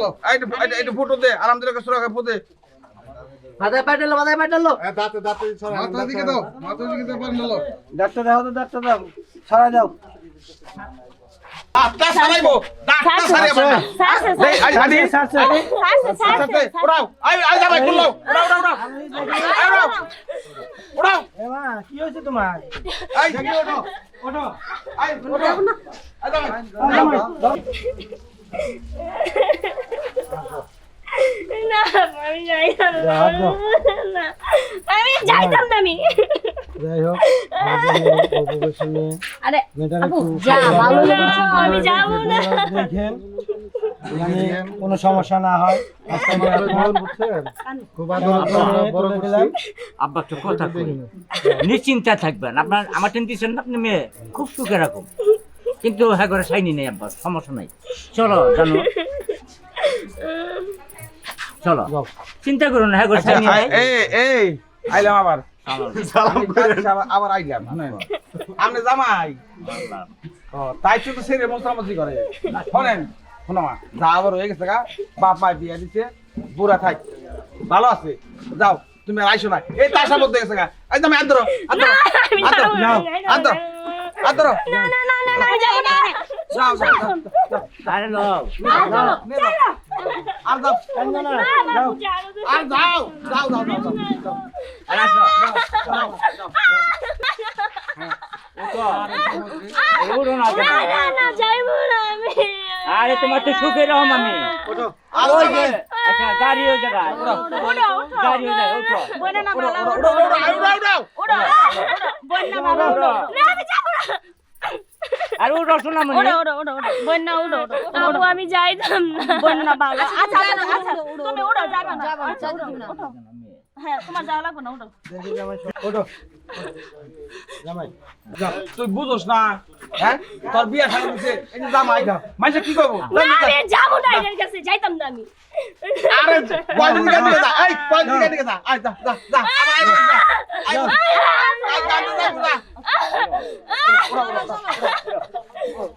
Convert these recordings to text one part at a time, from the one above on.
চলো। একটা ফটো দে আরাম দিলে কাছে রাখা ফটো দে। মাথায় পাঠালো মাথায় পাঠালো হ্যাঁ, দাঁতে দাঁতে ছড়া তো ডাক্তার দাও। কি হইছে তোমার? আমি যাইতাম না। না, আমি যাইতাম না আমি। যাই হোক আরে। যা, ভালো আমি যাব না। দেখেন মানে কোনো সমস্যা না হয়। আব্বা একটা কথা কই? নিশ্চিন্তা থাকবেন। আপনার আমার টেনশন আপনি মেয়ে খুব সুখে রাখুন। কিন্তু হ্যাঁ করে সাইনি নেই আব্বা সমস্যা নাই। চলো জানো। চলো। চিন্তা করুন না হ্যাঁ করে আচ্ছা আই- এই এই আইলাম আবার। সালাম করে আবার আইলাম আপনি জামাই। ও তাই তো সেরে মোসামসি করে। শোনেন শোনো মা যা আবার হয়ে গেছে গা বাপ মা বিয়া দিছে বুড়া থাক। ভালো আছে? যাও তুমি আর আইসো না। এই তার মধ্যে গেছে গা। এই তুমি আদর আদর আমি আদর যাব না, যাও আমি যাইতাম আদর না। আদর না না না না না, আমি যাব না যাও যাও যাও, যাও আরে লোক যাও, নে যাও। আর যাও না না বুঝা আর যাও যাও যাও যাও যাও। যাও আরে আসো যাও যাও উঠো না কেন? না না না যাইবো না আমি। আরে তোমার তো সুখে রহম আমি। আর ওই যাও। যে আচ্ছা গাড়ি ওই জায়গায় ওঠো ওঠো গাড়ি ওই জায়গায় উঠো বইনা না ভালো উড়ো, ওঠো উড়ো, উড়ো, উড়ো, উড়ো। ওঠো বইনা ভালো ওঠো না। আমি যাব না আর উঠো শোনা মনে ওঠো ওঠো ওঠো। ওঠো বইনা ওঠো ওঠো আর ওটা শোনা মনে ওটা ওটা ওটা বন্যা ওটা ওটা আবু আমি যাইতাম না বন্যা বাবা আচ্ছা আচ্ছা তুমি ওটা যাবা না যাবা না হ্যাঁ তোমার যাওয়া লাগবে না ওটা ওটা আরে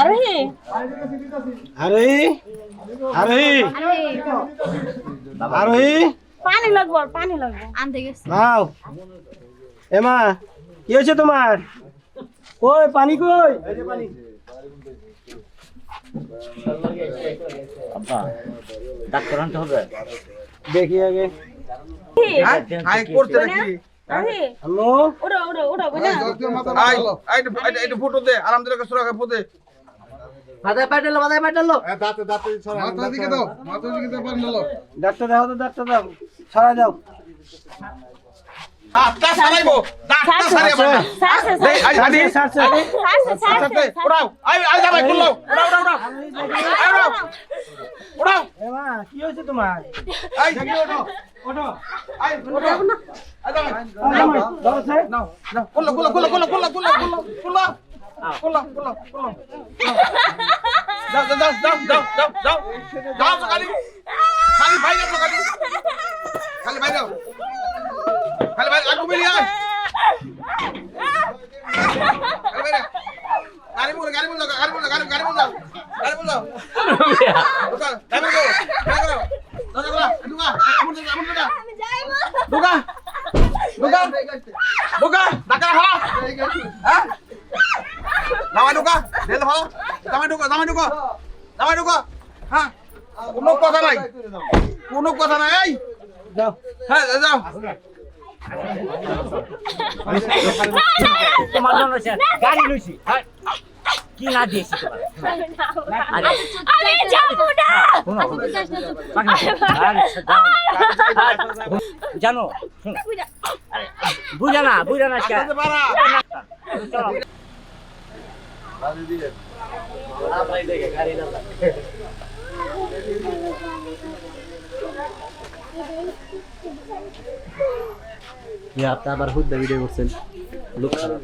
আরে। আরে। আরে। আরে। পানি লাগবো পানি লাগবো। আনতে গেছে। নাও। এমা কি হয়েছে তোমার? কই পানি কই? এই যে পানি আব্বা ডাক্তার আনতে হবে। দেখি আগে। হ্যাঁ? আই করতে নাকি? হ্যালো? ওড়া ওড়া ওড়া বলে আই আই এটা ফটো দে আরাম দিলে কষ্ট রাখা ফটো দে। মাথায় পাটালো মাথায় পাটালো হ্যাঁ, দাঁতে দাঁতে ছড়া মাথা দিকে দাও মাথা দিকে দাও পাটালো ডাক্তার দাও তো ডাক্তার দাও। ছড়া দাও। দাঁতটা সারাইবো দাঁতটা সারাইবো এই আই আই সারছে সারছে। সারছে ওড়াও আই আই যাবে কুল্লাও ওড়াও ওড়াও। ওড়াও। মা কি হয়েছে তোমার? আই জাগি ওঠো ওঠো। আই ওঠো। খালি। ভাই যাও খালি। ভাই আগু মিলিয়ে আয়। গাড়ি মুড়ে গাড়ি মুড়ে গাড়ি মুড়ে গাড়ি মুড়ে গাড়ি মুড়ে। Daka ha. Ha? Lawan duka. Del ha. Lawan duka, lawan duka. Lawan duka. Ha. কোনো কথা নাই কোনো কথা নাই এই যাও হ্যাঁ যাও তোমার জন্য গাড়ি লইছি কি না দিয়েছি আমি যাব না জানো শোনো বুঝা না বুঝা না। আপনি আবার হুদ্দা ভিডিও করছেন। লোক খারাপ।